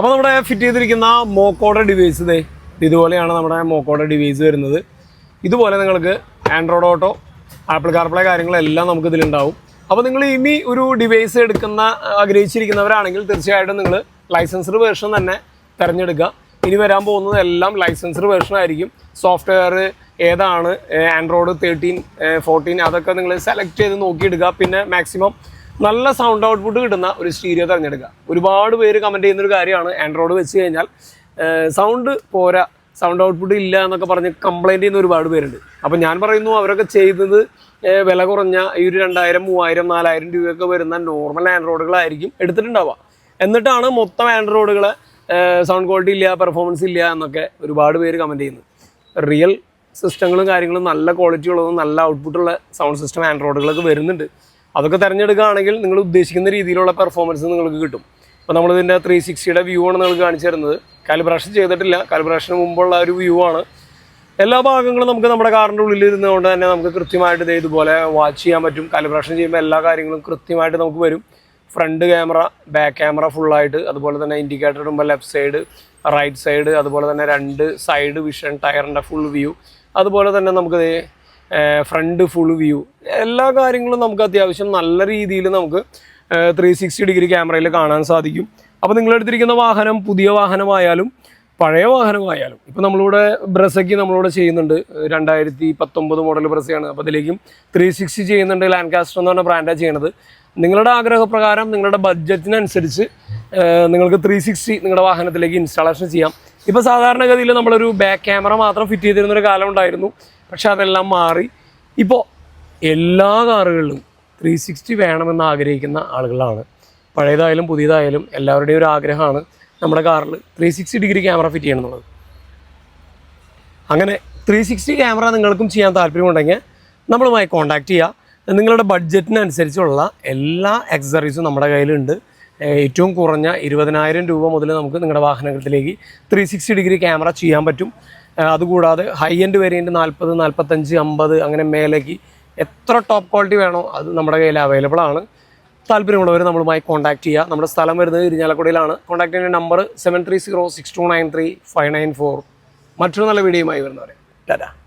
അപ്പോൾ നമ്മുടെ ഫിറ്റ് ചെയ്തിരിക്കുന്ന മോക്കോടെ ഡിവൈസ് ഇതേ ഇതുപോലെയാണ് നമ്മുടെ മോക്കോടെ ഡിവൈസ് വരുന്നത്. ഇതുപോലെ നിങ്ങൾക്ക് ആൻഡ്രോയിഡ് ഓട്ടോ ആപ്പിൾ കാർപ്ലേ കാര്യങ്ങളെല്ലാം നമുക്ക് ഇതിലുണ്ടാവും അപ്പോൾ നിങ്ങൾ ഇനി ഒരു ഡിവൈസ് എടുക്കുന്ന ആഗ്രഹിച്ചിരിക്കുന്നവരാണെങ്കിൽ തീർച്ചയായിട്ടും നിങ്ങൾ ലൈസൻസ്ഡ് വേർഷൻ തന്നെ തിരഞ്ഞെടുക്കുക. ഇനി വരാൻ പോകുന്നത് എല്ലാം ലൈസൻസ്ഡ് വേർഷൻ ആയിരിക്കും. സോഫ്റ്റ്വെയർ ഏതാണ്? ആൻഡ്രോയിഡ് തേർട്ടീൻ ഫോർട്ടീൻ അതൊക്കെ നിങ്ങൾ സെലക്ട് ചെയ്ത് നോക്കിയെടുക്കുക. പിന്നെ മാക്സിമം നല്ല സൗണ്ട് ഔട്ട്പുട്ട് കിട്ടുന്ന ഒരു സ്റ്റീരിയോ തിരഞ്ഞെടുക്കുക. ഒരുപാട് പേര് കമന്റ് ചെയ്യുന്ന ഒരു കാര്യമാണ്. ആൻഡ്രോയിഡ് വെച്ച് കഴിഞ്ഞാൽ സൗണ്ട് പോരാ. സൗണ്ട് ഔട്ട്പുട്ട് ഇല്ല എന്നൊക്കെ പറഞ്ഞ് കംപ്ലൈന്റ് ചെയ്യുന്ന ഒരുപാട് പേരുണ്ട്. അപ്പം ഞാൻ പറയുന്നു അവരൊക്കെ ചെയ്തത് വില കുറഞ്ഞ ഈ ഒരു രണ്ടായിരം മൂവായിരം നാലായിരം രൂപയൊക്കെ വരുന്ന നോർമൽ ആൻഡ്രോയിഡുകളായിരിക്കും എടുത്തിട്ടുണ്ടാവുക. എന്നിട്ടാണ് മൊത്തം ആൻഡ്രോയിഡുകളെ സൗണ്ട് ക്വാളിറ്റി ഇല്ല പെർഫോമൻസ് ഇല്ല എന്നൊക്കെ ഒരുപാട് പേര് കമന്റ് ചെയ്യുന്നു റിയൽ സിസ്റ്റങ്ങളും കാര്യങ്ങളും നല്ല ക്വാളിറ്റി ഉള്ളതും നല്ല ഔട്ട്പുട്ടുള്ള സൗണ്ട് സിസ്റ്റം ആൻഡ്രോയിഡുകളൊക്കെ വരുന്നുണ്ട്. അതൊക്കെ തിരഞ്ഞെടുക്കുകയാണെങ്കിൽ നിങ്ങൾ ഉദ്ദേശിക്കുന്ന രീതിയിലുള്ള പെർഫോമൻസ് നിങ്ങൾക്ക് കിട്ടും. അപ്പോൾ നമ്മളിതിന്റെ ത്രീ സിക്സ്റ്റിയുടെ വ്യൂ ആണ് നിങ്ങൾക്ക് കാണിച്ചു തരുന്നത്. കാലിബ്രേഷൻ ചെയ്തിട്ടില്ല. കാലിബ്രേഷന് മുമ്പുള്ള ഒരു വ്യൂ ആണ്. എല്ലാ ഭാഗങ്ങളും നമുക്ക് നമ്മുടെ കാറിന്റെ ഉള്ളിൽ ഇരുന്നുകൊണ്ട് തന്നെ നമുക്ക് കൃത്യമായിട്ട് ദേ ഇതുപോലെ വാച്ച് ചെയ്യാൻ പറ്റും. കാലിബ്രേഷൻ ചെയ്യുമ്പോൾ എല്ലാ കാര്യങ്ങളും കൃത്യമായിട്ട് നമുക്ക് വരും. ഫ്രണ്ട് ക്യാമറ ബാക്ക് ക്യാമറ ഫുള്ളായിട്ട് അതുപോലെ തന്നെ ഇൻഡിക്കേറ്റർ ഇടുമ്പോൾ ലെഫ്റ്റ് സൈഡ് റൈറ്റ് സൈഡ് അതുപോലെ തന്നെ രണ്ട് സൈഡ് വിഷൻ ടയറിന്റെ ഫുൾ വ്യൂ അതുപോലെ തന്നെ നമുക്ക് ഫ്രണ്ട് ഫുൾ വ്യൂ എല്ലാ കാര്യങ്ങളും നമുക്ക് അത്യാവശ്യം നല്ല രീതിയിൽ നമുക്ക് ത്രീ സിക്സ്റ്റി ഡിഗ്രി ക്യാമറയിൽ കാണാൻ സാധിക്കും. അപ്പോൾ നിങ്ങളെടുത്തിരിക്കുന്ന വാഹനം പുതിയ വാഹനമായാലും പഴയ വാഹനമായാലും ഇപ്പോൾ നമ്മളിവിടെ ബ്രസയ്ക്ക് നമ്മളിവിടെ ചെയ്യുന്നുണ്ട്. രണ്ടായിരത്തി പത്തൊമ്പത് മോഡൽ ബ്രസയാണ്. അപ്പോൾ അതിലേക്കും ത്രീ സിക്സ്റ്റി ചെയ്യുന്നുണ്ട് ലാൻകാസ്റ്റർ എന്ന് പറഞ്ഞ ബ്രാൻഡാണ് ചെയ്യണത്. നിങ്ങളുടെ ആഗ്രഹപ്രകാരം നിങ്ങളുടെ ബഡ്ജറ്റിനനുസരിച്ച് നിങ്ങൾക്ക് ത്രീ സിക്സ്റ്റി നിങ്ങളുടെ വാഹനത്തിലേക്ക് ഇൻസ്റ്റാളേഷൻ ചെയ്യാം. ഇപ്പോൾ സാധാരണഗതിയിൽ നമ്മളൊരു ബാക്ക് ക്യാമറ മാത്രം ഫിറ്റ് ചെയ്തിരുന്നൊരു കാലം ഉണ്ടായിരുന്നു. പക്ഷെ അതെല്ലാം മാറി. ഇപ്പോൾ എല്ലാ കാറുകളിലും ത്രീ സിക്സ്റ്റി വേണമെന്ന് ആഗ്രഹിക്കുന്ന ആളുകളാണ്. പഴയതായാലും പുതിയതായാലും എല്ലാവരുടെയും ഒരു ആഗ്രഹമാണ് നമ്മുടെ കാറിൽ three sixty degree camera fit ചെയ്യണം എന്നുള്ളത് അങ്ങനെ ത്രീ സിക്സ്റ്റി ക്യാമറ നിങ്ങൾക്കും ചെയ്യാൻ താല്പര്യമുണ്ടെങ്കിൽ നമ്മളുമായി കോൺടാക്റ്റ് ചെയ്യുക നിങ്ങളുടെ ബഡ്ജറ്റിനനുസരിച്ചുള്ള എല്ലാ എക്സറീസും നമ്മുടെ കയ്യിലുണ്ട്. ഏറ്റവും കുറഞ്ഞ ഇരുപതിനായിരം രൂപ മുതൽ നമുക്ക് നിങ്ങളുടെ വാഹനത്തിലേക്ക് ത്രീ സിക്സ്റ്റി ഡിഗ്രി ക്യാമറ ചെയ്യാൻ പറ്റും. അതുകൂടാതെ ഹൈ എൻഡ് വേരിയന്റ് നാൽപ്പത് നാൽപ്പത്തഞ്ച് അമ്പത് അങ്ങനെ മേലേക്ക് എത്ര ടോപ്പ് ക്വാളിറ്റി വേണോ അത് നമ്മുടെ കയ്യിൽ അവൈലബിൾ ആണ്. താല്പര്യമുള്ളവർ നമ്മളുമായി കോൺടാക്ട് ചെയ്യുക നമ്മുടെ സ്ഥലം വരുന്നത് ഇരിഞ്ഞാലക്കുടയിലാണ്. കോൺടാക്ട് ചെയ്യുന്ന number seven three zero six two nine three five nine four മറ്റൊരു നല്ല വീഡിയോയുമായി വരുന്നവരെ. ടാറ്റാ.